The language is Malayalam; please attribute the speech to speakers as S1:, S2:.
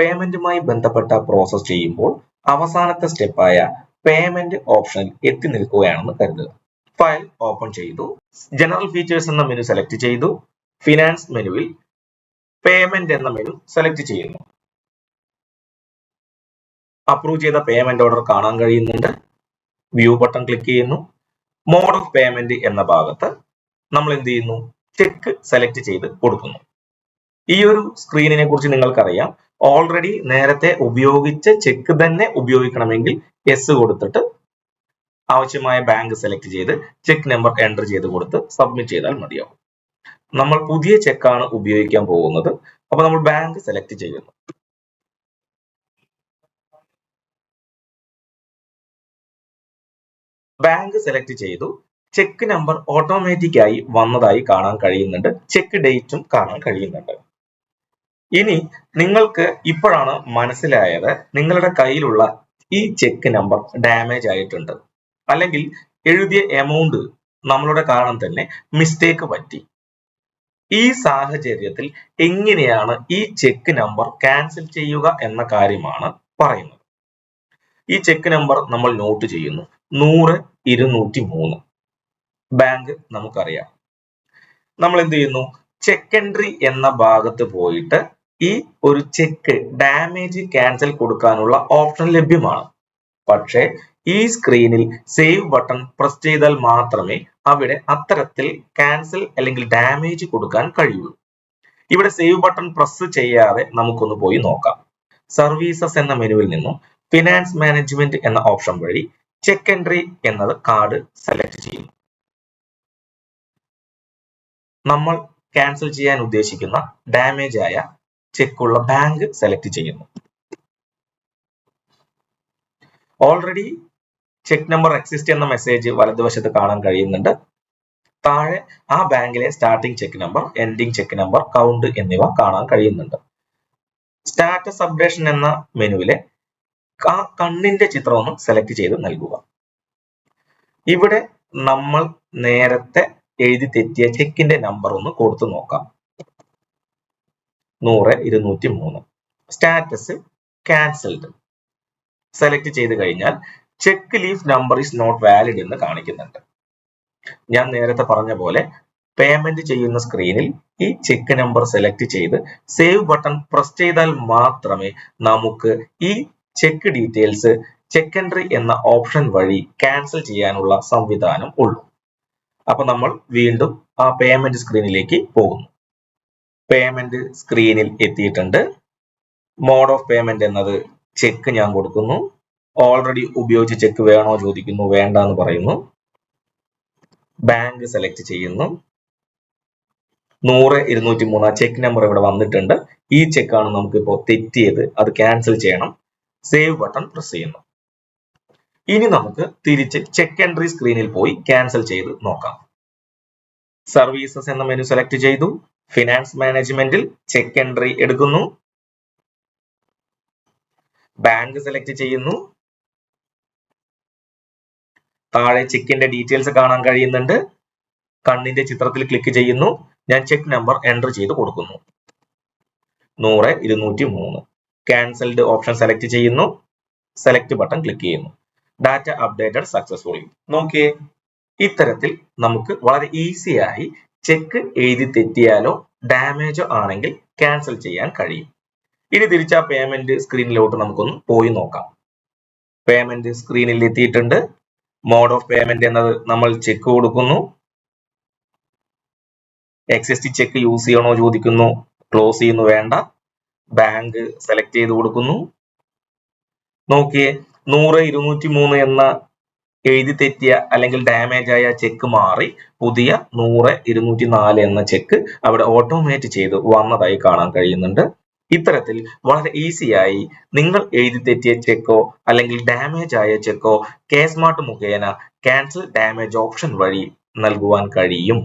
S1: പേയ്മെന്റുമായി ബന്ധപ്പെട്ട പ്രോസസ് ചെയ്യുമ്പോൾ അവസാനത്തെ സ്റ്റെപ്പായ പേയ്മെന്റ് ഓപ്ഷനിൽ എത്തി നിൽക്കുകയാണെന്ന് കരുതുക. ഫയൽ ഓപ്പൺ ചെയ്തു. ജനറൽ ഫീച്ചേഴ്സ് എന്ന മെനു സെലക്ട് ചെയ്തു. ഫിനാൻസ് മെനുവിൽ പേയ്മെന്റ് എന്ന മെനു സെലക്ട് ചെയ്യുന്നു. അപ്രൂവ് ചെയ്ത പേയ്മെന്റ് ഓർഡർ കാണാൻ കഴിയുന്നുണ്ട്. വ്യൂ ബട്ടൺ ക്ലിക്ക് ചെയ്യുന്നു. മോഡ് ഓഫ് പേയ്മെന്റ് എന്ന ഭാഗത്ത് നമ്മൾ എന്ത് ചെയ്യുന്നു? ചെക്ക് സെലക്ട് ചെയ്ത് കൊടുക്കുന്നു. ഈ ഒരു സ്ക്രീനിനെ കുറിച്ച് നിങ്ങൾക്കറിയാം. ഓൾറെഡി നേരത്തെ ഉപയോഗിച്ച ചെക്ക് തന്നെ ഉപയോഗിക്കണമെങ്കിൽ എസ് കൊടുത്തിട്ട് ആവശ്യമായ ബാങ്ക് സെലക്ട് ചെയ്ത് ചെക്ക് നമ്പർ എന്റർ ചെയ്ത് കൊടുത്ത് സബ്മിറ്റ് ചെയ്താൽ മതിയാവും. നമ്മൾ പുതിയ ചെക്കാണ് ഉപയോഗിക്കാൻ പോകുന്നത്. അപ്പൊ നമ്മൾ ബാങ്ക് സെലക്ട് ചെയ്യുന്നു. ബാങ്ക് സെലക്ട് ചെയ്തു. ചെക്ക് നമ്പർ ഓട്ടോമാറ്റിക്കായി വന്നതായി കാണാൻ കഴിയുന്നുണ്ട്. ചെക്ക് ഡേറ്റും കാണാൻ കഴിയുന്നുണ്ട്. ഇനി നിങ്ങൾക്ക് ഇപ്പോഴാണ് മനസ്സിലായത് നിങ്ങളുടെ കയ്യിലുള്ള ഈ ചെക്ക് നമ്പർ ഡാമേജ് ആയിട്ടുണ്ട്. അല്ലെങ്കിൽ എഴുതിയ എമൗണ്ട് നമ്മളുടെ കാരണം തന്നെ മിസ്റ്റേക്ക് പറ്റി. ഈ സാഹചര്യത്തിൽ എങ്ങനെയാണ് ഈ ചെക്ക് നമ്പർ ക്യാൻസൽ ചെയ്യുക എന്ന കാര്യമാണ് പറയുന്നത്. ഈ ചെക്ക് നമ്പർ നമ്മൾ നോട്ട് ചെയ്യുന്നു. നൂറ് ഇരുന്നൂറ്റി മൂന്ന്. ബാങ്ക് നമുക്കറിയാം. നമ്മൾ എന്ത് ചെയ്യുന്നു? ചെക്ക് എൻട്രി എന്ന ഭാഗത്ത് പോയിട്ട് ഈ ഒരു ചെക്ക് ഡാമേജ് ക്യാൻസൽ കൊടുക്കാനുള്ള ഓപ്ഷൻ ലഭ്യമാണ്. പക്ഷേ ഈ സ്ക്രീനിൽ സേവ് ബട്ടൺ പ്രസ് ചെയ്താൽ മാത്രമേ അവിടെ അത്തരത്തിൽ ക്യാൻസൽ അല്ലെങ്കിൽ ഡാമേജ് കൊടുക്കാൻ കഴിയുള്ളൂ. ഇവിടെ സേവ് ബട്ടൺ പ്രസ് ചെയ്യാതെ നമുക്കൊന്ന് പോയി നോക്കാം. സർവീസസ് എന്ന മെനുവിൽ നിന്നും ഫിനാൻസ് മാനേജ്മെന്റ് എന്ന ഓപ്ഷൻ വഴി ചെക്ക് എൻട്രി എന്നത് കാർഡ് സെലക്ട് ചെയ്യുന്നു നമ്മൾ ക്യാൻസൽ ചെയ്യാൻ ഉദ്ദേശിക്കുന്ന ഡാമേജ് ആയ ചെക്കുള്ള ബാങ്ക് സെലക്ട് ചെയ്യുന്നു. ഓൾറെഡി ചെക്ക് നമ്പർ എക്സിസ്റ്റ് എന്ന മെസ്സേജ് വലതുവശത്ത് കാണാൻ കഴിയുന്നുണ്ട്. താഴെ ആ ബാങ്കിലെ starting cheque number ending cheque number count എന്നിവ കാണാൻ കഴിയുന്നുണ്ട്. സ്റ്റാറ്റസ് അപ്ഡേഷൻ എന്ന മെനുവിലെ ആ കണ്ണിന്റെ ചിത്രം ഒന്ന് സെലക്ട് ചെയ്ത് നൽകുക. ഇവിടെ നമ്മൾ നേരത്തെ എഴുതി തെറ്റിയ ചെക്കിന്റെ നമ്പർ ഒന്ന് കൊടുത്തു നോക്കാം. നൂറ് ഇരുന്നൂറ്റി മൂന്ന് സ്റ്റാറ്റസ് ക്യാൻസൽഡ് സെലക്ട് ചെയ്ത് കഴിഞ്ഞാൽ cheque leaf number is not valid എന്ന് കാണിക്കുന്നുണ്ട്. ഞാൻ നേരത്തെ പറഞ്ഞ പോലെ പേയ്മെന്റ് ചെയ്യുന്ന സ്ക്രീനിൽ ഈ ചെക്ക് നമ്പർ സെലക്ട് ചെയ്ത് സേവ് ബട്ടൺ പ്രസ് ചെയ്താൽ മാത്രമേ നമുക്ക് ഈ ചെക്ക് ഡീറ്റെയിൽസ് ചെക്ക് എൻട്രി എന്ന ഓപ്ഷൻ വഴി ക്യാൻസൽ ചെയ്യാനുള്ള സംവിധാനം ഉള്ളൂ. അപ്പൊ നമ്മൾ വീണ്ടും ആ പേയ്മെന്റ് സ്ക്രീനിലേക്ക് പോകുന്നു. പേയ്മെന്റ് സ്ക്രീനിൽ എത്തിയിട്ടുണ്ട്. മോഡ് ഓഫ് പേയ്മെന്റ് എന്നത് ചെക്ക് ഞാൻ കൊടുക്കുന്നു. ഓൾറെഡി ഉപയോഗിച്ച ചെക്ക് വേണോ ചോദിക്കുന്നു വേണ്ട എന്ന് പറയുന്നു. ബാങ്ക് സെലക്ട് ചെയ്യുന്നു. നൂറ് ഇരുന്നൂറ്റി മൂന്ന് ചെക്ക് നമ്പർ ഇവിടെ വന്നിട്ടുണ്ട്. ഈ ചെക്കാണ് നമുക്കിപ്പോൾ തെറ്റിയത് അത് ക്യാൻസൽ ചെയ്യണം. സേവ് ബട്ടൺ പ്രസ് ചെയ്യുന്നു. ഇനി നമുക്ക് തിരിച്ച് ചെക്ക് എൻട്രി സ്ക്രീനിൽ പോയി ക്യാൻസൽ ചെയ്ത് നോക്കാം. സർവീസസ് എന്ന മെനു സെലക്ട് ചെയ്തു. ഫിനാൻസ് മാനേജ്മെന്റിൽ ചെക്ക് എൻട്രി എടുക്കുന്നു. ബാങ്ക് സെലക്ട് ചെയ്യുന്നു. താഴെ ചെക്കിന്റെ ഡീറ്റെയിൽസ് കാണാൻ കഴിയുന്നുണ്ട്. കണ്ണിന്റെ ചിത്രത്തിൽ ക്ലിക്ക് ചെയ്യുന്നു. ഞാൻ ചെക്ക് നമ്പർ എന്റർ ചെയ്ത് കൊടുക്കുന്നു. നൂറ് ഇരുന്നൂറ്റി മൂന്ന് ക്യാൻസൽഡ് ഓപ്ഷൻ സെലക്ട് ചെയ്യുന്നു. സെലക്ട് ബട്ടൺ ക്ലിക്ക് ചെയ്യുന്നു. ഡാറ്റ അപ്ഡേറ്റഡ് സക്സസ്ഫുള്ളി നോക്കിയേ ഇത്തരത്തിൽ നമുക്ക് വളരെ ഈസി ആയി ചെക്ക് എഴുതി തെറ്റിയാലോ ഡാമേജോ ആണെങ്കിൽ ക്യാൻസൽ ചെയ്യാൻ കഴിയും. ഇനി തിരിച്ചാ പേയ്മെന്റ് സ്ക്രീനിലോട്ട് നമുക്കൊന്ന് പോയി നോക്കാം. പേയ്മെന്റ് സ്ക്രീനിൽ എത്തിയിട്ടുണ്ട്. മോഡ് ഓഫ് പേയ്മെന്റ് എന്നത് നമ്മൾ ചെക്ക് കൊടുക്കുന്നു. എക്സിസ്റ്റ് ചെക്ക് യൂസ് ചെയ്യണോ ചോദിക്കുന്നു. ക്ലോസ് ചെയ്യുന്നു വേണ്ട. ബാങ്ക് സെലക്ട് ചെയ്ത് കൊടുക്കുന്നു. നോക്കിയേ നൂറ് ഇരുന്നൂറ്റി മൂന്ന് എന്ന എഴുതി തെറ്റിയ അല്ലെങ്കിൽ ഡാമേജ് ആയ ചെക്ക് മാറി പുതിയ നൂറ് ഇരുന്നൂറ്റി നാല് എന്ന ചെക്ക് അവിടെ ഓട്ടോമേറ്റ് ചെയ്ത് വന്നതായി കാണാൻ കഴിയുന്നുണ്ട്. ഇത്തരത്തിൽ വളരെ ഈസിയായി നിങ്ങൾ എഴുതി തെറ്റിയ ചെക്കോ അല്ലെങ്കിൽ ഡാമേജ് ആയ ചെക്കോ കേസ്മാർട്ട് മുഖേന ക്യാൻസൽ ഡാമേജ് ഓപ്ഷൻ വഴി നൽകുവാൻ കഴിയും.